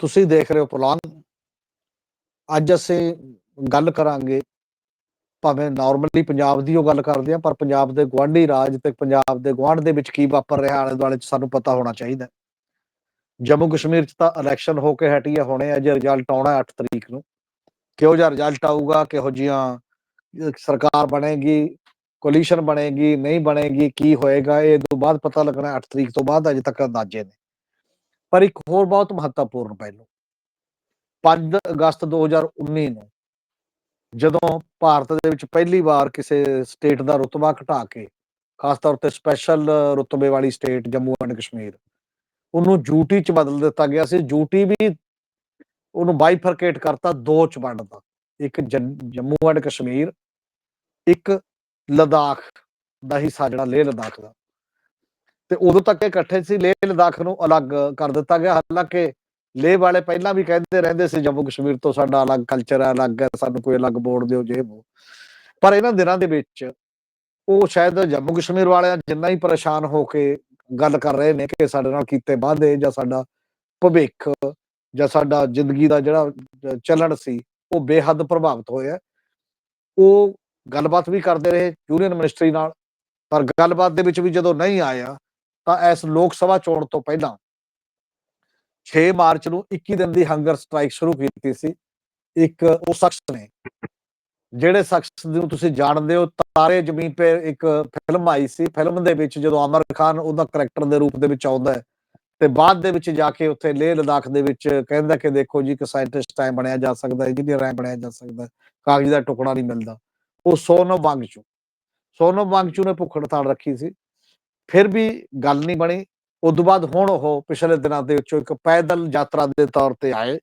ਤੁਸੀਂ ਦੇਖ ਰਹੇ ਹੋ ਪੁਲਾਨ ਅੱਜ ਅਸੀਂ ਗੱਲ ਕਰਾਂਗੇ ਭਾਵੇਂ ਨਾਰਮਲੀ ਪੰਜਾਬ ਦੀ ਉਹ ਗੱਲ ਕਰਦੇ ਆ, ਪਰ ਪੰਜਾਬ ਦੇ ਗਵਾਂਢੀ ਰਾਜ ਤੇ ਪੰਜਾਬ ਦੇ ਗਵਾਂਢ ਦੇ ਵਿੱਚ ਕੀ ਵਾਪਰ ਰਿਹਾ ਆਲੇ ਦੁਆਲੇ ਚ ਸਾਨੂੰ ਪਤਾ ਹੋਣਾ ਚਾਹੀਦਾ। ਜੰਮੂ ਕਸ਼ਮੀਰ ਚ ਤਾਂ ਇਲੈਕਸ਼ਨ ਹੋ ਕੇ ਹਟੀ ਆ, ਹੁਣੇ ਅਜੇ ਰਿਜ਼ਲਟ ਆਉਣਾ 8 ਤਰੀਕ ਨੂੰ। ਕਿਹੋ ਜਿਹਾ ਰਿਜ਼ਲਟ ਆਊਗਾ, ਕਿਹੋ ਜੀਆਂ ਸਰਕਾਰ ਬਣੇਗੀ ਕੋਲੀਸ਼ਨ ਬਣੇਗੀ, ਨਹੀਂ ਬਣੇਗੀ, ਕੀ ਹੋਏਗਾ, ਇਹ ਤੋਂ ਬਾਅਦ ਪਤਾ ਲੱਗਣਾ 8 ਤਰੀਕ ਤੋਂ ਬਾਅਦ ਅਜੇ ਤੱਕ ਅੰਦਾਜ਼ੇ ਨੇ। ਪਰ ਇੱਕ ਹੋਰ ਬਹੁਤ ਮਹੱਤਵਪੂਰਨ ਪਹਿਲੂ। 5 ਅਗਸਤ 2019 ਨੂੰ ਜਦੋਂ ਭਾਰਤ ਦੇ ਵਿੱਚ ਪਹਿਲੀ ਵਾਰ ਕਿਸੇ ਸਟੇਟ ਦਾ ਰੁਤਬਾ ਘਟਾ ਕੇ, ਖਾਸ ਤੌਰ ਤੇ ਸਪੈਸ਼ਲ ਰੁਤਬੇ ਵਾਲੀ ਸਟੇਟ ਜੰਮੂ ਐਂਡ ਕਸ਼ਮੀਰ, ਉਹਨੂੰ ਯੂਟੀ ਚ ਬਦਲ ਦਿੱਤਾ ਗਿਆ ਸੀ। ਯੂਟੀ ਵੀ ਉਹਨੂੰ ਬਾਈਫਰਕੇਟ ਕਰਤਾ, ਦੋ ਚ ਵੰਡਤਾ ਇੱਕ ਜੰਮੂ ਐਂਡ ਕਸ਼ਮੀਰ, ਇੱਕ ਲਦਾਖ ਦਾ ਹਿੱਸਾ ਜਿਹੜਾ ਲੇਹ ਲਦਾਖ ਦਾ। ਤੇ ਉਦੋਂ ਤੱਕ ਇਕੱਠੇ ਸੀ, ਲੇਹ ਲਦਾਖ ਨੂੰ ਅਲੱਗ ਕਰ ਦਿੱਤਾ ਗਿਆ। ਹਾਲਾਂਕਿ ਲੇਹ ਵਾਲੇ ਪਹਿਲਾਂ ਵੀ ਕਹਿੰਦੇ ਰਹਿੰਦੇ ਸੀ, ਜੰਮੂ ਕਸ਼ਮੀਰ ਤੋਂ ਸਾਡਾ ਅਲੱਗ ਕਲਚਰ ਹੈ, ਅਲੱਗ ਹੈ, ਸਾਨੂੰ ਕੋਈ ਅਲੱਗ ਬੋਰਡ ਦਿਓ, ਜੇ ਪਰ ਇਹਨਾਂ ਦਿਨਾਂ ਦੇ ਵਿੱਚ ਉਹ ਸ਼ਾਇਦ ਜੰਮੂ ਕਸ਼ਮੀਰ ਵਾਲਿਆਂ ਜਿੰਨਾ ਹੀ ਪਰੇਸ਼ਾਨ ਹੋ ਕੇ ਗੱਲ ਕਰ ਰਹੇ ਨੇ ਕਿ ਸਾਡੇ ਨਾਲ ਕੀਤੇ ਵਾਅਦੇ ਜਾਂ ਸਾਡਾ ਭਵਿੱਖ ਜਾਂ ਸਾਡਾ ਜ਼ਿੰਦਗੀ ਦਾ ਜਿਹੜਾ ਚੱਲਣ ਸੀ, ਉਹ ਬੇਹੱਦ ਪ੍ਰਭਾਵਿਤ ਹੋਇਆ। ਉਹ ਗੱਲਬਾਤ ਵੀ ਕਰਦੇ ਰਹੇ ਯੂਨੀਅਨ ਮਿਨਿਸਟਰੀ ਨਾਲ, ਪਰ ਗੱਲਬਾਤ ਦੇ ਵਿੱਚ ਵੀ ਜਦੋਂ ਨਹੀਂ ਆਇਆ ਤਾਂ ਇਸ ਲੋਕ ਸਭਾ ਚੋਣ ਤੋਂ ਪਹਿਲਾਂ 6 ਮਾਰਚ ਨੂੰ 21 ਦਿਨ ਦੀ ਹੰਗਰ ਸਟ੍ਰਾਈਕ ਸ਼ੁਰੂ ਕੀਤੀ ਸੀ। ਇੱਕ ਉਹ ਸ਼ਖਸ ਨੇ, ਜਿਹੜੇ ਸ਼ਖਸ ਨੂੰ ਤੁਸੀਂ ਜਾਣਦੇ ਹੋ, ਤਾਰੇ ਜ਼ਮੀਨ ਤੇ ਇੱਕ ਫਿਲਮ ਆਈ ਸੀ। ਫਿਲਮ ਦੇ ਵਿੱਚ ਜਦੋਂ ਅਮਰ ਖਾਨ ਉਹਦਾ ਕੈਰੈਕਟਰ ਦੇ ਰੂਪ ਦੇ ਵਿੱਚ ਆਉਂਦਾ ਹੈ ਤੇ ਬਾਅਦ ਦੇ ਵਿੱਚ ਜਾ ਕੇ ਉੱਥੇ ਲੇਹ ਲਦਾਖ ਦੇ ਵਿੱਚ ਕਹਿੰਦਾ ਕਿ ਦੇਖੋ ਜੀ, ਇੱਕ ਸਾਇੰਟਿਸਟ ਐ ਬਣਿਆ ਜਾ ਸਕਦਾ ਇੰਜੀਨੀਅਰ ਐ ਬਣਿਆ ਜਾ ਸਕਦਾ, ਕਾਗਜ਼ ਦਾ ਟੁਕੜਾ ਨਹੀਂ ਮਿਲਦਾ। ਉਹ ਸੋਨਮ ਵਾਂਗਚੂ ਸੋਨਮ ਵਾਂਗਚੂ ਨੇ ਭੁੱਖ ਹੜਤਾਲ ਰੱਖੀ ਸੀ। ਫਿਰ ਵੀ ਗੱਲ ਨਹੀਂ ਬਣੀ। ਉਸ ਤੋਂ ਬਾਅਦ ਹੁਣ ਉਹ ਪਿਛਲੇ ਦਿਨਾਂ ਦੇ ਵਿੱਚੋਂ ਇੱਕ ਪੈਦਲ ਯਾਤਰਾ ਦੇ ਤੌਰ ਤੇ ਆਏ।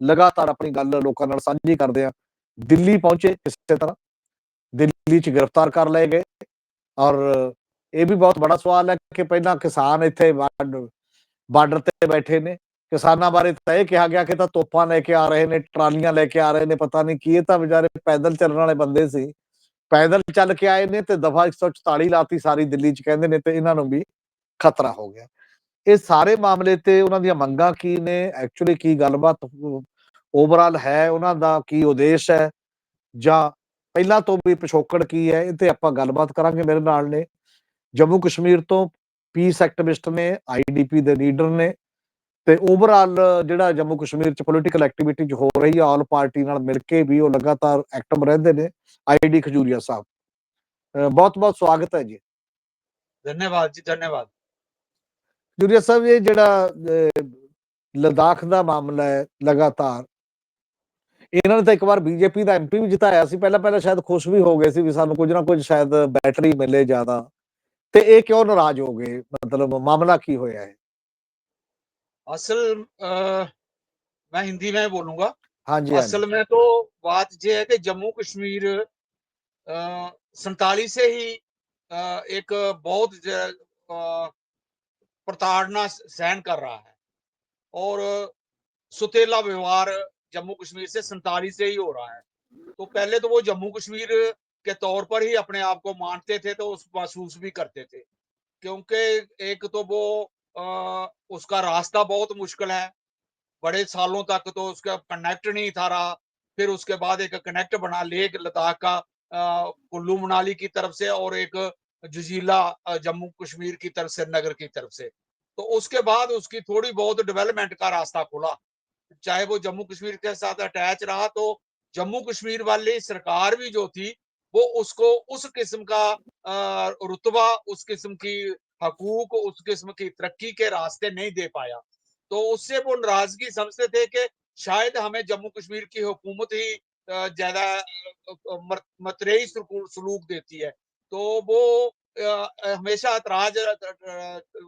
ਲਗਾਤਾਰ ਆਪਣੀ ਗੱਲ ਲੋਕਾਂ ਨਾਲ ਸਾਂਝੀ ਕਰਦੇ ਆ। ਦਿੱਲੀ ਪਹੁੰਚੇ ਕਿਸੇ ਤਰ੍ਹਾਂ। ਦਿੱਲੀ 'ਚ ਗ੍ਰਿਫਤਾਰ ਕਰ ਲਏ ਗਏ। ਔਰ ਇਹ ਵੀ ਬਹੁਤ ਬੜਾ ਸਵਾਲ ਹੈ ਕਿ ਪਹਿਲਾਂ ਕਿਸਾਨ ਇੱਥੇ ਬਾਰਡਰ ਤੇ ਬੈਠੇ ਨੇ। ਕਿਸਾਨਾਂ ਬਾਰੇ ਤਾਂ ਇਹ ਕਿਹਾ ਗਿਆ ਕਿ ਤਾਂ ਤੋਪਾਂ ਲੈ ਕੇ ਆ ਰਹੇ ਨੇ, ਟਰਾਲੀਆਂ ਲੈ ਕੇ ਆ ਰਹੇ ਨੇ। ਪਤਾ ਨਹੀਂ ਕੀ ਇਹ ਤਾਂ ਵਿਚਾਰੇ ਪੈਦਲ ਚੱਲਣ ਵਾਲੇ ਬੰਦੇ ਸੀ। ਪੈਦਲ ਚੱਲ ਕੇ ਆਏ ਨੇ ਤੇ ਦਫਾ 144 ਲਾਤੀ ਸਾਰੀ ਦਿੱਲੀ 'ਚ ਕਹਿੰਦੇ ਨੇ ਤੇ ਇਹਨਾਂ ਨੂੰ ਵੀ ਖਤਰਾ ਹੋ ਗਿਆ। ਇਹ ਸਾਰੇ ਮਾਮਲੇ ਤੇ ਉਹਨਾਂ ਦੀਆਂ ਮੰਗਾਂ ਕੀ ਨੇ? ਐਕਚੁਅਲੀ ਕੀ ਗੱਲਬਾਤ ਓਵਰਆਲ ਹੈ? ਉਹਨਾਂ ਦਾ ਕੀ ਉਦੇਸ਼ ਹੈ? ਜਾਂ ਪਹਿਲਾਂ ਤੋਂ ਵੀ ਪਿਛੋਕੜ ਕੀ ਹੈ? ਇਹ ਤੇ ਆਪਾਂ ਗੱਲਬਾਤ ਕਰਾਂਗੇ ਮੇਰੇ ਨਾਲ ਨੇ। ਜੰਮੂ ਕਸ਼ਮੀਰ ਤੋਂ ਪੀਸ ਐਕਟਿਵਿਸਟ ਨੇ ਆਈਡੀਪੀ ਦੇ ਲੀਡਰ ਨੇ। ਤੇ ਓਵਰਆਲ ਜਿਹੜਾ ਜੰਮੂ ਕਸ਼ਮੀਰ ਚ ਪੋਲਿਟੀਕਲ ਐਕਟੀਵਿਟੀ ਜੋ ਹੋ ਰਹੀ ਹੈ ਆਲ ਪਾਰਟੀ ਨਾਲ ਮਿਲ ਕੇ ਵੀ ਉਹ ਲਗਾਤਾਰ ਐਕਟਿਵ ਰਹਿੰਦੇ ਨੇ ਆਈਡੀ ਖਜੂਰੀਆ ਸਾਹਿਬ। ਬਹੁਤ ਬਹੁਤ ਸਵਾਗਤ ਹੈ ਜੀ। ਧੰਨਵਾਦ ਜੀ ਧੰਨਵਾਦ। ਜੁਰੀਆ ਸਾਹਿਬ ਇਹ ਜਿਹੜਾ ਲਦਾਖ ਦਾ ਮਾਮਲਾ ਹੈ ਲਗਾਤਾਰ ਇਹਨਾਂ ਨੇ ਤਾਂ ਇੱਕ ਵਾਰ ਬੀਜੇਪੀ ਦਾ ਐਮਪੀ ਵੀ ਜਿਤਾਇਆ ਸੀ। ਪਹਿਲਾਂ ਪਹਿਲਾਂ ਸ਼ਾਇਦ ਖੁਸ਼ ਵੀ ਹੋ ਗਏ ਸੀ ਵੀ ਸਾਨੂੰ ਕੁਝ ਨਾ ਕੁਝ ਸ਼ਾਇਦ ਬੈਟਰੀ ਮਿਲੇ ਜ਼ਿਆਦਾ। ਤੇ ਇਹ ਕਿਉਂ ਨਾਰਾਜ਼ ਹੋ ਗਏ? ਮਤਲਬ ਮਾਮਲਾ ਕੀ ਹੋਇਆ ਹੈ? असल मैं हिंदी में बोलूँगा। हाँ जी असल में तो बात यह है कि जम्मू कश्मीर संताली से ही आ, एक बहुत प्रताड़ना सहन कर रहा है। और सुतेला व्यवहार जम्मू कश्मीर से संताली से ही हो रहा है। तो पहले तो वो जम्मू कश्मीर के तौर पर ही अपने आप को मानते थे तो उस महसूस भी करते थे। क्योंकि एक तो वो आ, उसका रास्ता बहुत मुश्किल है। बड़े सालों तक तो उसका कनेक्ट नहीं था रहा। फिर उसके बाद एक कनेक्ट बना लेक लद्दाख का कुल्लू मनाली की तरफ़ से और एक जजीला जम्मू कश्मीर की तरफ़ से, नगर की तरफ़ से। तो उसके बाद उसकी थोड़ी बहुत डेवलपमेंट का रास्ता खुला। चाहे वो जम्मू कश्मीर के साथ अटैच रहा तो जम्मू कश्मीर वाली सरकार भी जो थी, वो उसको उस किस्म का रुतबा, उस किस्म की हकूक उस किस्म की तरक्की के रास्ते नहीं दे पाया। तो उससे वो नाराज़गी समझते थे कि शायद हमें जम्मू कश्मीर की हुकूमत ही ज़्यादा मतरेई सलूक देती है। तो वो हमेशा एतराज़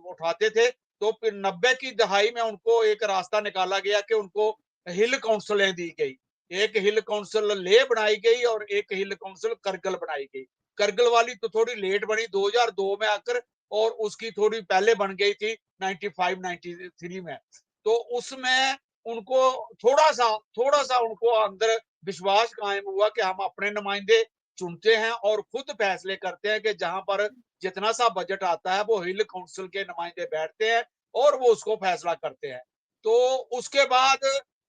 उठाते थे। तो फिर नब्बे की दहाई में उनको एक रास्ता निकाला गया कि उनको हिल काउंसिलें दी गई। एक हिल काउंसिल ले बनाई गई और एक हिल काउंसिल करगिल बनाई गई। करगिल वाली तो थोड़ी लेट बनी 2002 में आकर और उसकी थोड़ी पहले बन गई थी 95 93 में। तो उसमें उनको थोड़ा सा थोड़ा सा उनको अंदर विश्वास कायम हुआ कि हम अपने नुमाइंदे चुनते हैं और खुद फैसले करते हैं कि जहाँ पर जितना सा बजट आता है वो हिल काउंसिल के नुमाइंदे बैठते हैं और वो उसको फैसला करते हैं। तो उसके बाद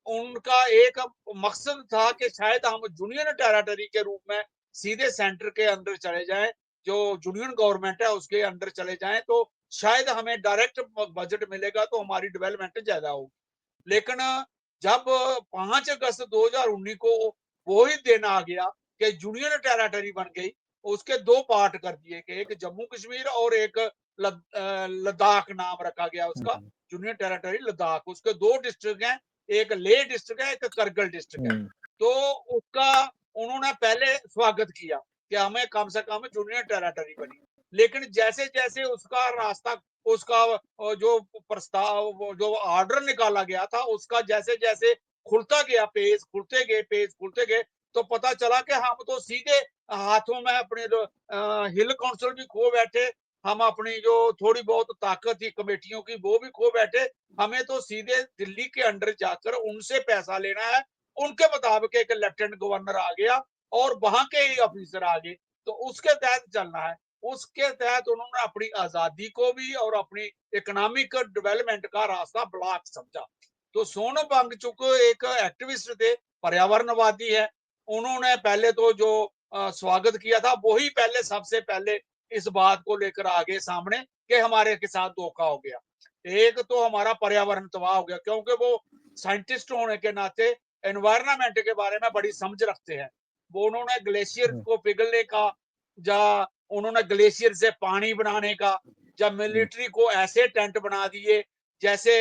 उनका एक मकसद था कि शायद हम यूनियन टेरिटरी के रूप में सीधे सेंटर के अंदर चले जाएँ जो यूनियन गवर्नमेंट है उसके अंदर चले जाएँ तो शायद हमें डायरेक्ट बजट मिलेगा तो हमारी डेवलपमेंट ज़्यादा होगी। लेकिन जब पाँच अगस्त 2019 को वो ही दिन आ गया कि यूनियन टेरिटरी बन गई उसके दो पार्ट कर दिए गए एक जम्मू कश्मीर और एक लद्दाख नाम रखा गया उसका हम्म, यूनियन टेरिटरी लद्दाख। उसके दो डिस्ट्रिक्ट हैं एक लेह डिस्ट्रिक्ट है एक करगिल डिस्ट्रिक्ट है। हम्म, तो उसका उन्होंने पहले स्वागत किया। कि हमें कम से कम यूनियन टेरिटरी बनी। लेकिन जैसे जैसे उसका रास्ता, उसका जो प्रस्ताव जो ऑर्डर निकाला गया था, उसका जैसे जैसे खुलता गया पेज खुलते गए पेज खुलते गए तो पता चला कि हम तो सीधे हाथों में अपने जो हिल काउंसिल भी खो बैठे, हम अपनी जो थोड़ी बहुत ताकत थी, कमेटियों की, वो भी खो बैठे, हमें तो सीधे दिल्ली के अंडर जाकर उनसे पैसा लेना है। उनके मुताबिक एक लेफ्टिनेंट गवर्नर आ गया और वहाँ के ही ऑफिसर आ गए तो उसके तहत चलना है। उसके तहत उन्होंने अपनी आज़ादी को भी और अपनी इकोनॉमिक डेवलपमेंट का रास्ता ब्लॉक समझा। तो सोनम वांगचुक एक एक्टिविस्ट थे, पर्यावरणवादी है। उन्होंने पहले तो जो स्वागत किया था, वही पहले, सबसे पहले इस बात को लेकर आगे सामने कि हमारे के साथ धोखा हो गया। एक तो हमारा पर्यावरण तबाह हो गया, क्योंकि वो साइंटिस्ट होने के नाते एनवायरमेंट के बारे में बड़ी समझ रखते हैं। वो उन्होंने ग्लेशियर हम्म। को पिघलने का या उन्होंने ग्लेशियर से पानी बनाने का या मिलिट्री को ऐसे टेंट बना दिए जैसे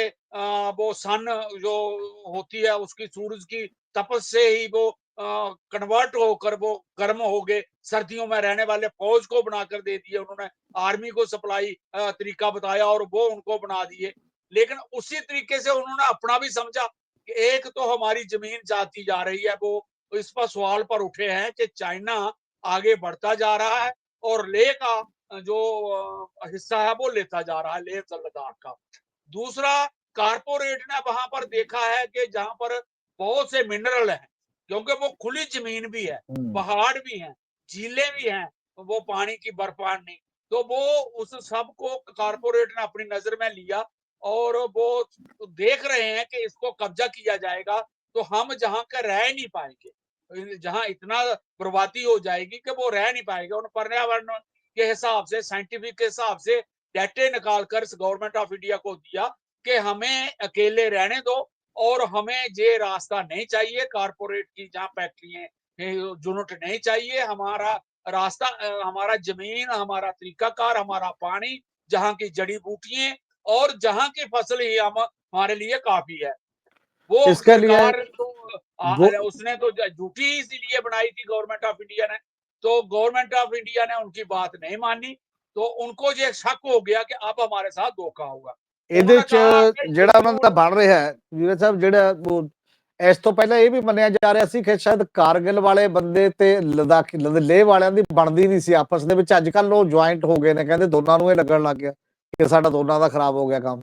वो सन जो होती है उसकी सूरज की तपस से ही वो कन्वर्ट होकर वो गर्म हो गए सर्दियों में रहने वाले फौज को बनाकर दे दिए उन्होंने आर्मी को सप्लाई तरीका बताया और वो उनको बना दिए लेकिन उसी तरीके से उन्होंने अपना भी समझा कि एक तो हमारी ज़मीन जाती जा रही है वो इस पर सवाल पर उठे हैं कि चाइना आगे बढ़ता जा रहा है और लेह का जो हिस्सा है वो लेता जा रहा है लेह लद्दाख का। दूसरा कारपोरेट ने वहाँ पर देखा है कि जहाँ पर बहुत से मिनरल हैं क्योंकि वो खुली ज़मीन भी है हम्म, पहाड़ भी हैं झीलें भी हैं वो पानी की बर्फानी तो वो उस सबको कारपोरेट ने अपनी नज़र में लिया और वो देख रहे हैं कि इसको कब्जा किया जाएगा तो हम जहाँ का रह नहीं पाएँगे जहाँ इतना बर्बादी हो जाएगी कि वो रह नहीं पाएँगे, उन पर्यावरण के हिसाब से साइंटिफिक के हिसाब से डेटे निकाल कर गवर्नमेंट ऑफ़ इंडिया को दिया कि हमें अकेले रहने दो और हमें ये रास्ता नहीं चाहिए कारपोरेट की जहाँ फैक्ट्री यूनिट नहीं चाहिए, हमारा रास्ता हमारा ज़मीन, हमारा तरीकाकार, हमारा पानी, जहाँ की जड़ी बूटियाँ और जहाँ की फ़सल ही हम, हमारे लिए काफ़ी है। वो इसके लिए सरकार तो आ, वो उसने तो झूठी इसीलिए बनाई थी गवर्नमेंट ऑफ इंडिया ने तो गवर्नमेंट ऑफ इंडिया ने उनकी बात नहीं मानी तो उनको ये शक हो गया कि अब हमारे साथ धोखा होगा ਇਹਦੇ उन्होंने ਚ कहा कि ਜਿਹੜਾ ਉਹਨਾਂ ਦਾ शेड्यूल ਬਣ ਰਿਹਾ ਹੈ ਵੀਰੇ ਸਾਹਿਬ ਜਿਹੜਾ ਉਹ ਇਸ ਤੋਂ ਪਹਿਲਾਂ ਇਹ ਵੀ ਮੰਨਿਆ ਜਾ ਰਿਹਾ ਸੀ ਕਿ ਸ਼ਾਇਦ ਕਾਰਗਿਲ ਵਾਲੇ ਬੰਦੇ ਤੇ ਲਦਾਖ ਲੇਹ ਵਾਲਿਆਂ ਦੀ ਬਣਦੀ ਨਹੀਂ ਸੀ ਆਪਸ ਦੇ ਵਿੱਚ ਅੱਜ ਕੱਲ ਉਹ ਜੁਆਇੰਟ ਹੋ ਗਏ ਨੇ ਕਹਿੰਦੇ ਦੋਨਾਂ ਨੂੰ ਇਹ ਲੱਗਣ ਲੱਗ ਗਿਆ ਕਿ ਸਾਡਾ ਦੋਨਾਂ ਦਾ ਖਰਾਬ ਹੋ ਗਿਆ ਕੰਮ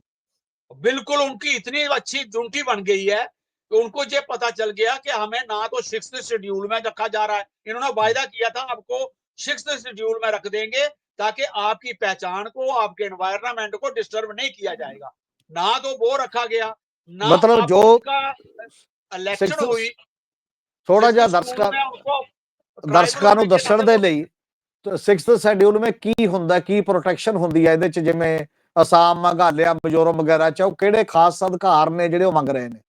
बिल्कुल उनकी इतनी अच्छी जुंटी बन गई है कि उनको ये पता चल गया कि हमें ना तो सिक्स शेड्यूल में रखा जा रहा है इन्होंने वायदा किया था आपको सिक्स शेड्यूल में रख देंगे ताकि आपकी पहचान को आपके एनवायरनमेंट को डिस्टर्ब नहीं किया जाएगा ना तो वो रखा गया ना मतलब आपको जो उनका इलेक्शन सिक्स हुई ਥੋੜਾ ਜਿਹਾ सिक्स ਦਰਸ਼ਕਾਂ शेड्यूल में उनको ਦਰਸ਼ਕਾਂ ਨੂੰ ट्राइबल ਦੱਸਣ ਦੇ ਲਈ 6th ਸ਼ੈਡਿਊਲ ਵਿੱਚ ਕੀ ਹੁੰਦਾ ਕੀ ਪ੍ਰੋਟੈਕਸ਼ਨ ਹੁੰਦੀ ਹੈ ਇਹਦੇ ਚ ਜਿਵੇਂ ਅਸਾਮ ਮੇਘਾਲਿਆ ਮਿਜ਼ੋਰਮ ਵਗੈਰਾ ਚ ਉਹ ਕਿਹੜੇ ਖਾਸ ਅਧਿਕਾਰ ਨੇ ਜਿਹੜੇ ਉਹ ਮੰਗ ਰਹੇ ਨੇ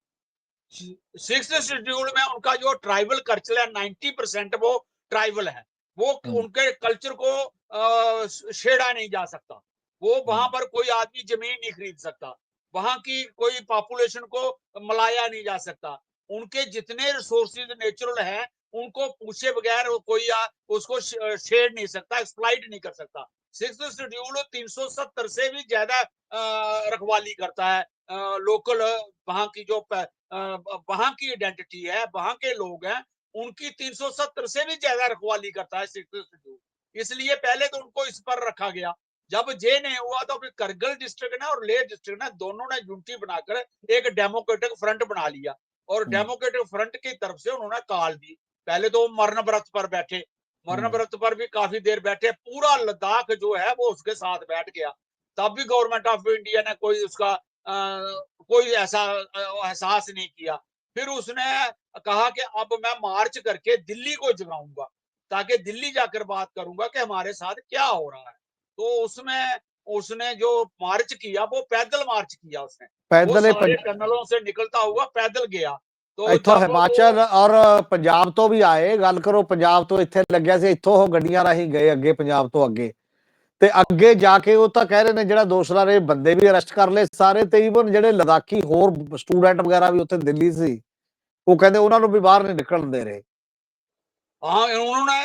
सिक्स शेड्यूल में उनका जो ट्राइबल कल्चर है नाइन्टी परसेंट वो ट्राइबल है वो हम्म। उनके कल्चर को अ, छेड़ा नहीं जा सकता वो वहां पर कोई आदमी जमीन नहीं खरीद सकता वहां की कोई पॉपुलेशन को मलाया नहीं जा सकता उनके जितने रिसोर्सेज नेचुरल हैं उनको पूछे बगैर वो कोई आ, उसको श- छेड़ नहीं सकता एक्सप्लाइट नहीं कर सकता सिक्स शेड्यूल 370 से भी ज़्यादा रखवाली करता है। लोकल वहाँ की जो वहाँ की आइडेंटिटी है वहाँ के लोग हैं उनकी 370 से भी ज़्यादा रखवाली करता है सिक्स शेड्यूल इसलिए पहले तो उनको इस पर रखा गया। जब जे नहीं हुआ तो फिर करगिल डिस्ट्रिक्ट ने और लेह डिस्ट्रिक्ट ने दोनों ने यूनिटी बनाकर एक डेमोक्रेटिक फ्रंट बना लिया। और हम्म। डेमोक्रेटिक फ्रंट की तरफ़ से उन्होंने काल दी। पहले तो वो मरण व्रत पर बैठे। मरण व्रत पर भी काफ़ी देर बैठे पूरा लद्दाख जो है वो उसके साथ बैठ गया। तब भी गवर्नमेंट ऑफ़ इंडिया ने कोई उसका आ, कोई ऐसा एहसास नहीं किया। फिर उसने कहा कि अब मैं मार्च करके दिल्ली को जगाऊँगा ताकि दिल्ली जाकर बात करूँगा कि हमारे साथ क्या हो रहा है। तो उसमें उसने जो मार्च किया वो पैदल मार्च किया उसने। पैदल टनलों से निकलता हुआ पैदल गया। ਇੱਥੋਂ जब वो- ਹਿਮਾਚਲ ਔਰ ਪੰਜਾਬ ਤੋਂ ਵੀ ਆਏ ਗੱਲ ਕਰੋ ਪੰਜਾਬ ਤੋਂ ਇੱਥੇ ਲੱਗਿਆ ਸੀ ਇੱਥੋਂ ਉਹ ਗੱਡੀਆਂ ਰਾਹੀਂ ਗਏ ਅੱਗੇ ਪੰਜਾਬ ਤੋਂ ਅੱਗੇ ਤੇ ਅੱਗੇ ਜਾ ਕੇ ਉਹ ਤਾਂ ਕਹਿ ਰਹੇ ਨੇ ਜਿਹੜਾ ਦੋਸਰਾ ਰਹੇ ਬੰਦੇ ਵੀ ਅਰੈਸਟ ਕਰ ਲਏ ਸਾਰੇ ਤੇ ਈਵਨ ਜਿਹੜੇ ਲਦਾਖੀ ਹੋਰ ਸਟੂਡੈਂਟ ਵਗੈਰਾ ਵੀ ਉੱਥੇ ਦਿੱਲੀ ਸੀ ਉਹ ਕਹਿੰਦੇ ਉਹਨਾਂ ਨੂੰ ਵੀ ਬਾਹਰ ਨਹੀਂ ਨਿਕਲਣ ਦੇ ਰਹੇ हाँ उन्होंने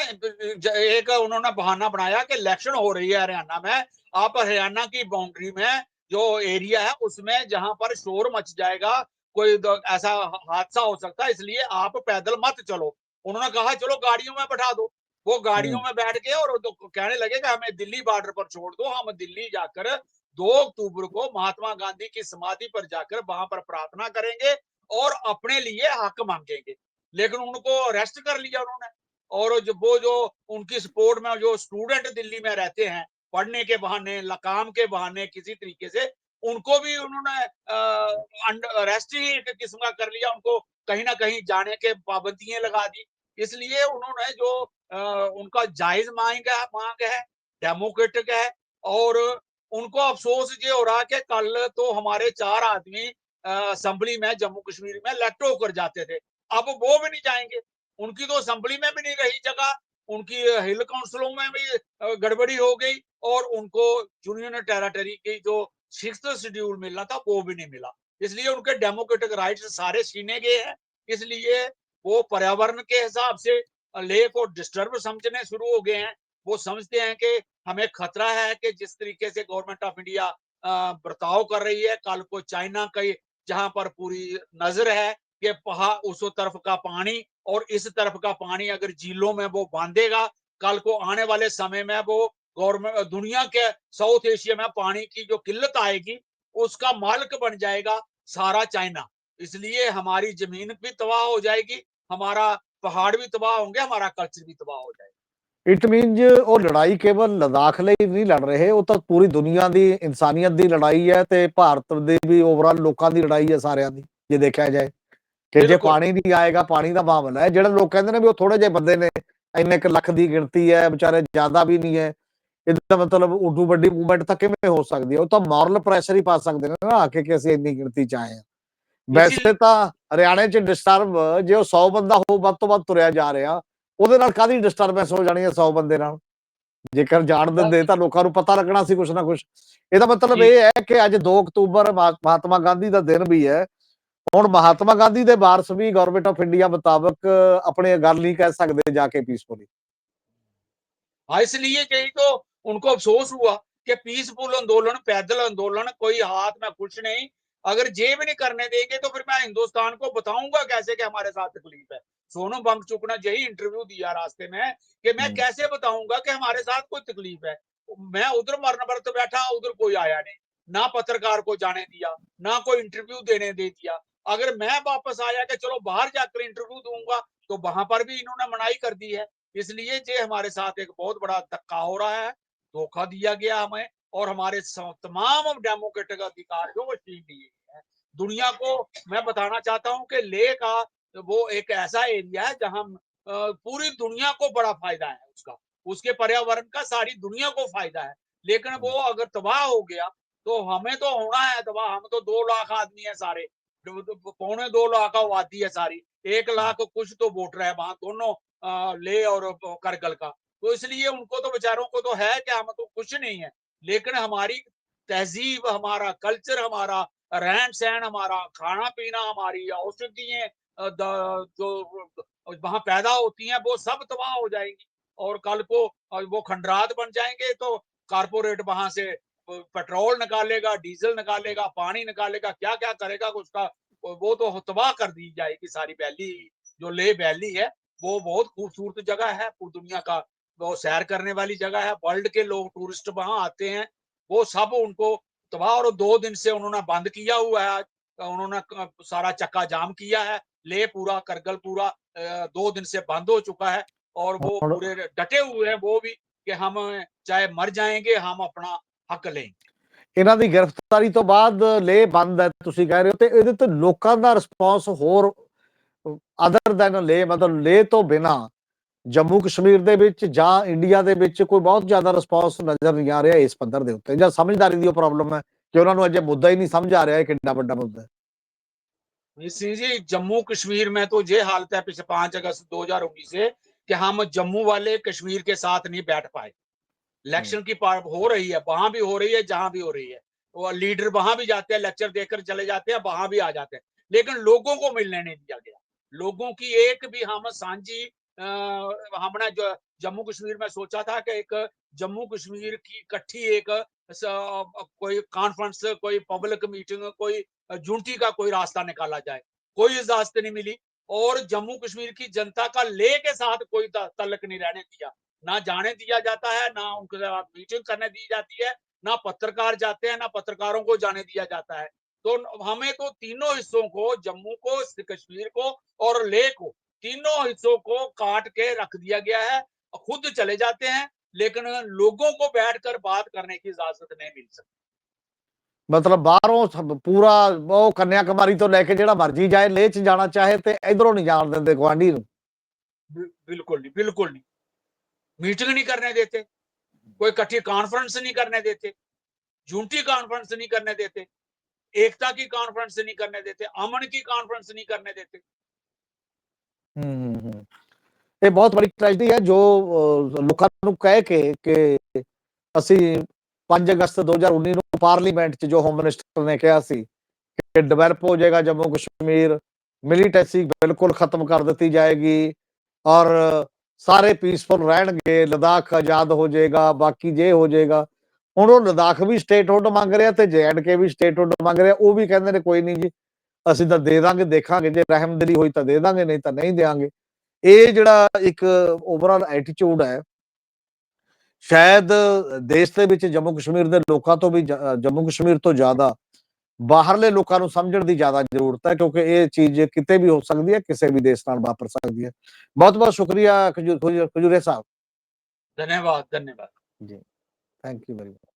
ज- एक उन्होंने बहाना बनाया कि इलेक्शन हो रही है हरियाणा में आप हरियाणा की बाउंड्री में जो एरिया है उसमें जहां पर शोर मच जाएगा कोई ऐसा हादसा हो सकता है इसलिए आप पैदल मत चलो। उन्होंने कहा चलो गाड़ियों में बैठा दो। वो गाड़ियों में बैठ के और तो कहने लगे कि हमें दिल्ली बॉर्डर पर छोड़ दो हम दिल्ली जाकर दो अक्टूबर को महात्मा गांधी की समाधि पर जाकर वहाँ पर प्रार्थना करेंगे और अपने लिए हक मांगेंगे। लेकिन उनको अरेस्ट कर लिया उन्होंने। और जो वो जो उनकी सपोर्ट में जो स्टूडेंट दिल्ली में रहते हैं पढ़ने के बहाने लकाम के बहाने किसी तरीके से उनको भी उन्होंने अरेस्ट ही एक किस्म का कर लिया उनको कहीं ना कहीं जाने के पाबंदियाँ लगा दी। इसलिए उन्होंने जो अ, उनका जायज़ मांग है मांग है डेमोक्रेटिक है और उनको अफसोस ये हो रहा कि कल तो हमारे चार आदमी असम्बली में जम्मू कश्मीर में इलेक्ट होकर जाते थे। अब वो भी नहीं जाएँगे। उनकी तो असम्बली में भी नहीं रही जगह उनकी हिल काउंसिलों में भी गड़बड़ी हो गई और उनको यूनियन टेरिटरी की जो सिक्स शेड्यूल मिलना था, वो भी नहीं मिला। इसलिए उनके डेमोक्रेटिक राइट्स सारे छीने गए हैं। इसलिए वो पर्यावरण के हिसाब से लेह को डिस्टर्ब समझने शुरू हो गए हैं। वो समझते हैं कि हमें खतरा है कि जिस तरीके से गवर्नमेंट ऑफ़ इंडिया बर्ताव कर रही है। कल को चाइना का जहाँ पर पूरी नज़र है कि पहाड़ उस तरफ़ का पानी और इस तरफ़ का पानी अगर झीलों में वो बांधेगा, कल को आने वाले समय में वो गवर्नमेंट दुनिया के साउथ एशिया में पानी की जो किल्लत आएगी उसका मालिक बन जाएगा सारा चाइना इसलिए हमारी जमीन भी तबाह हो जाएगी हमारा पहाड़ भी तबाह होंगे हमारा कल्चर भी तबाह हो जाएगा ਇਟ ਮੀਨਸ ਉਹ ਲੜਾਈ ਕੇਵਲ ਲਦਾਖ ਲਈ ਨਹੀਂ ਲੜ ਰਹੇ ਉਹ ਤਾਂ ਪੂਰੀ ਦੁਨੀਆ ਦੀ ਇਨਸਾਨੀਅਤ ਦੀ ਲੜਾਈ ਹੈ ਤੇ ਭਾਰਤ ਦੇ ਵੀ ਓਵਰਆਲ ਲੋਕਾਂ ਦੀ ਲੜਾਈ ਹੈ ਸਾਰਿਆਂ ਦੀ ਜੇ ਦੇਖਿਆ ਜਾਏ ਕਿ ਜੇ ਬਿਲਕੁਲ। ਪਾਣੀ ਨਹੀਂ ਆਏਗਾ ਪਾਣੀ ਦਾ ਮਾਮਲਾ ਹੈ ਜਿਹੜੇ ਲੋਕ ਕਹਿੰਦੇ ਨੇ ਵੀ ਉਹ ਥੋੜੇ ਜਿਹੇ ਬੰਦੇ ਨੇ ਇੰਨੇ ਕੁ ਲੱਖ ਦੀ ਗਿਣਤੀ ਹੈ ਵਿਚਾਰੇ ਜ਼ਿਆਦਾ ਵੀ ਨਹੀਂ ਹੈ ਇਹਦਾ ਮਤਲਬ ਉਦੋਂ ਵੱਡੀ ਮੂਵਮੈਂਟ ਤਾਂ ਕਿਵੇਂ ਹੋ ਸਕਦੀ ਹੈ? ਉਹ ਤਾਂ ਮੋਰਲ ਪ੍ਰੈਸ਼ਰ ਹੀ ਪਾ ਸਕਦੇ ਨੇ ਨਾ ਆ ਕੇ ਕਿ ਅਸੀਂ ਇੰਨੀ ਗਿਣਤੀ ਚ ਆਏ ਹਾਂ। ਵੈਸੇ ਤਾਂ ਹਰਿਆਣੇ ਚ ਡਿਸਟਰਬ ਜੇ ਉਹ 100 ਬੰਦਾ ਹੋ ਵੱਧ ਤੋਂ ਵੱਧ ਤੁਰਿਆ ਜਾ ਰਿਹਾ ਉਹਦੇ ਨਾਲ ਕਾਦੀ ਡਿਸਟਰਬੈਂਸ ਹੋ ਜਾਣੀ ਹੈ 100 ਬੰਦੇ ਨਾਲ? ਜੇਕਰ ਜਾਣ ਦਿੰਦੇ ਤਾਂ ਲੋਕਾਂ ਨੂੰ ਪਤਾ ਲੱਗਣਾ ਸੀ ਕੁਛ ਨਾ ਕੁਛ। ਇਹਦਾ ਮਤਲਬ ਇਹ ਹੈ ਕਿ ਅੱਜ 2 ਅਕਤੂਬਰ ਮਹਾਤਮਾ ਗਾਂਧੀ ਦਾ ਦਿਨ ਵੀ ਹੈ। ਹੁਣ ਮਹਾਤਮਾ ਗਾਂਧੀ ਦੇ ਵਾਰਸ ਵੀ ਗਵਰਨਮੈਂਟ ਆਫ ਇੰਡੀਆ ਮੁਤਾਬਕ ਆਪਣੇ ਗੱਲ ਨਹੀਂ ਕਹਿ ਸਕਦੇ ਜਾ ਕੇ ਪੀਸਫੁਲੀ ਇਸ ਲਈ ਇਹ ਕਹੀ उनको अफसोस हुआ कि पीसफुल आंदोलन पैदल आंदोलन कोई हाथ में कुछ नहीं। अगर ये भी नहीं करने देंगे तो फिर मैं हिंदुस्तान को बताऊँगा कैसे कि हमारे साथ तकलीफ़ है। सोनू सोनम वांगचुक ने यही इंटरव्यू दिया रास्ते में कि मैं हम्म। कैसे बताऊँगा कि हमारे साथ कोई तकलीफ़ है। मैं उधर मरने पर तो बैठा उधर कोई आया नहीं। ना पत्रकार को जाने दिया ना कोई इंटरव्यू देने दे दिया। अगर मैं वापस आया कि चलो बाहर जाकर इंटरव्यू दूँगा तो वहाँ पर भी इन्होंने मनाही कर दी है। इसलिए ये हमारे साथ एक बहुत बड़ा धक्का हो रहा है। धोखा दिया गया हमें और हमारे तमाम डेमोक्रेटिक अधिकार जो वो छीन लिए हैं। दुनिया को मैं बताना चाहता हूँ कि लेह का वो एक ऐसा एरिया है जहाँ पूरी दुनिया को बड़ा फ़ायदा है उसका। उसके पर्यावरण का सारी दुनिया को फ़ायदा है। लेकिन वो अगर तबाह हो गया तो हमें तो होना है तबाह। हम तो दो लाख आदमी है सारे। पौने दो लाख आबादी है सारी। एक लाख कुछ तो वोटर है वहाँ दोनों ले और करगल का। तो इसलिए उनको तो बेचारों को तो है कि हम तो कुछ नहीं है। लेकिन हमारी तहजीब, हमारा कल्चर, हमारा रहन सहन, हमारा खाना पीना, हमारी औषधियाँ जो वहाँ पैदा होती हैं, वो सब तबाह हो जाएँगी। और कल को वो खंडरात बन जाएँगे तो कारपोरेट वहाँ से पेट्रोल निकालेगा, डीजल निकालेगा, पानी निकालेगा क्या क्या करेगा उसका, वो तो तबाह कर दी जाएगी सारी वैली, जो ले वैली है, वो बहुत खूबसूरत जगह है। पूरी दुनिया का वो सैर करने वाली जगह है वर्ल्ड के लोग टूरिस्ट वहां आते हैं वो सब उनको तबाह और दो दिन से उन्होंने बंद किया हुआ है आज उन्होंने क- सारा चक्का जाम किया है ले पूरा करगल पूरा अ, दो दिन से बंद हो चुका है और वो और- पूरे डटे हुए हैं वो भी कि हम चाहे मर जाएंगे हम अपना हक लेंगे ਇਹਨਾਂ ਦੀ ਗ੍ਰਿਫਤਾਰੀ ਤੋਂ ਬਾਅਦ ਲੇ ਬੰਦ ਹੈ ਤੁਸੀਂ ਕਹਿ ਰਹੇ ਹੋ ਤੇ ਇਹਦੇ ਤੇ ਲੋਕਾਂ ਦਾ ਰਿਸਪੌਂਸ ਹੋਰ ਅਦਰ ਦੈਨ ਲੇ ਮਤਲਬ ਲੇ ਤੋਂ ਬਿਨਾ ਜੰਮੂ ਕਸ਼ਮੀਰ ਦੇ ਵਿੱਚ ਜਾਂ ਇੰਡੀਆ ਦੇ ਵਿੱਚ ਕੋਈ ਬਹੁਤ ਜ਼ਿਆਦਾ ਰਿਸਪੌਂਸ ਨਜ਼ਰ ਨਹੀਂ ਆ ਰਿਹਾ ਇਸ ਪੱਧਰ ਦੇ ਉੱਤੇ ਜਾਂ ਸਮਝਦਾਰੀ ਦੀ ਉਹ ਪ੍ਰੋਬਲਮ ਹੈ ਕਿ ਉਹਨਾਂ ਨੂੰ ਅਜੇ ਮੁੱਦਾ ਹੀ ਨਹੀਂ ਸਮਝ ਆ ਰਿਹਾ ਇਹ ਕਿੰਨਾ ਵੱਡਾ ਮੁੱਦਾ ਹੈ सिंह जी जम्मू कश्मीर में तो ये हालत है पिछले पांच अगस्त 2019 से कि हम जम्मू वाले कश्मीर के साथ नहीं बैठ पाए इलेक्शन की पार हो रही है वहां भी हो रही है जहां भी हो रही है वो लीडर वहां भी जाते हैं लेक्चर देकर चले जाते हैं वहां भी आ जाते हैं लेकिन लोगों को मिलने नहीं दिया गया लोगों की एक भी हम सांझी अ, हमने जो जम्मू कश्मीर में सोचा था कि एक जम्मू कश्मीर की इकट्ठी एक कोई कॉन्फ्रेंस कोई पब्लिक मीटिंग कोई यूनिटी का कोई रास्ता निकाला जाए। कोई इजाज़त नहीं मिली और जम्मू कश्मीर की जनता का ले के साथ कोई तलक नहीं रहने दिया। ना जाने दिया जाता है, ना उनके साथ मीटिंग करने दी जाती है, ना पत्रकार जाते हैं, ना पत्रकारों को जाने दिया जाता है। तो हमें तो तीनों हिस्सों को, जम्मू को, कश्मीर को और लेह को तीनों हिस्सों को काट के रख दिया गया है खुद चले जाते हैं लेकिन लोगों को बैठकर बात करने की इजाजत नहीं मिल सकती ਮਤਲਬ ਬਾਹਰੋਂ ਸਭ- ਪੂਰਾ ਉਹ ਕੰਨਿਆ ਕੁਮਾਰੀ ਤੋਂ ਲੈ ਕੇ ਜਿਹੜਾ ਮਰਜੀ ਜਾਏ ਲੇਹ ਚ ਜਾਣਾ ਚਾਹੇ ਤੇ ਇਧਰੋਂ ਨਹੀਂ ਜਾਣ ਦਿੰਦੇ ਗਵਾਂਢੀ ਨੂੰ बिल- बिल्कुल नहीं बिल्कुल नहीं मीटिंग नहीं करने देते कोई इकट्ठी कॉन्फ्रेंस नहीं करने देते यूनिटी कॉन्फ्रेंस नहीं करने देते एकता की कॉन्फ्रेंस नहीं करने देते अमन की कॉन्फ्रेंस नहीं करने देते ਹੂੰ ਹੂੰ ਹੂੰ। ਇਹ ਬਹੁਤ ਬੜੀ ਟ੍ਰੈਜਡੀ ਹੈ ਜੋ ਲੋਕਾਂ ਨੂੰ ਕਹਿ ਕੇ ਕਿ ਅਸੀਂ 5 ਅਗਸਤ 2019 ਨੂੰ ਪਾਰਲੀਮੈਂਟ 'ਚ ਜੋ ਹੋਮ ਮਿਨਿਸਟਰ ਨੇ ਕਿਹਾ ਸੀ ਕਿ ਡਿਵੈਲਪ ਹੋ ਜਾਏਗਾ ਜੰਮੂ ਕਸ਼ਮੀਰ ਮਿਲੀਟੈਂਸੀ ਬਿਲਕੁਲ ਖਤਮ ਕਰ ਦਿੱਤੀ ਜਾਏਗੀ ਔਰ ਸਾਰੇ ਪੀਸਫੁਲ ਰਹਿਣਗੇ, ਲਦਾਖ ਆਜ਼ਾਦ ਹੋ ਜਾਏਗਾ, ਬਾਕੀ ਜੇ ਹੋ ਜਾਏਗਾ। ਹੁਣ ਉਹ ਲਦਾਖ ਵੀ ਸਟੇਟਹੁੱਡ ਮੰਗ ਰਿਹਾ ਤੇ ਕੇ ਵੀ ਸਟੇਟਹੁੱਡ ਮੰਗ ਰਿਹਾ, ਉਹ ਵੀ ਕਹਿੰਦੇ ਨੇ ਕੋਈ ਨਹੀਂ ਜੀ। ਅਸੀਂ ਤਾਂ ਦੇ ਦਾਂਗੇ ਦੇਖਾਂਗੇ ਜੇ ਰਹਿਮਦਿਲੀ ਹੋਈ ਤਾਂ ਦੇ ਦਾਂਗੇ ਨਹੀਂ ਤਾਂ ਨਹੀਂ ਦੇਾਂਗੇ ਇਹ ਜਿਹੜਾ ਇੱਕ ਓਵਰਆਲ ਐਟੀਟਿਊਡ ਹੈ ਸ਼ਾਇਦ ਦੇਸ਼ ਦੇ ਵਿੱਚ ਜੰਮੂ ਕਸ਼ਮੀਰ ਦੇ ਲੋਕਾਂ ਤੋਂ ਵੀ ਜੰਮੂ ਕਸ਼ਮੀਰ ਤੋਂ ਜ਼ਿਆਦਾ ਬਾਹਰਲੇ ਲੋਕਾਂ ਨੂੰ ਸਮਝਣ ਦੀ ਜ਼ਿਆਦਾ ਜ਼ਰੂਰਤ ਹੈ ਕਿਉਂਕਿ ਇਹ ਚੀਜ਼ ਕਿਤੇ ਵੀ ਹੋ ਸਕਦੀ ਹੈ ਕਿਸੇ ਵੀ ਦੇਸ਼ ਨਾਲ ਵਾਪਰ ਸਕਦੀ ਹੈ। ਬਹੁਤ ਬਹੁਤ ਸ਼ੁਕਰੀਆ ਖਜੂਰ ਖਜੂਰੇ ਸਾਹਿਬ। ਧੰਨਵਾਦ ਧੰਨਵਾਦ। ਜੀ। Thank you very much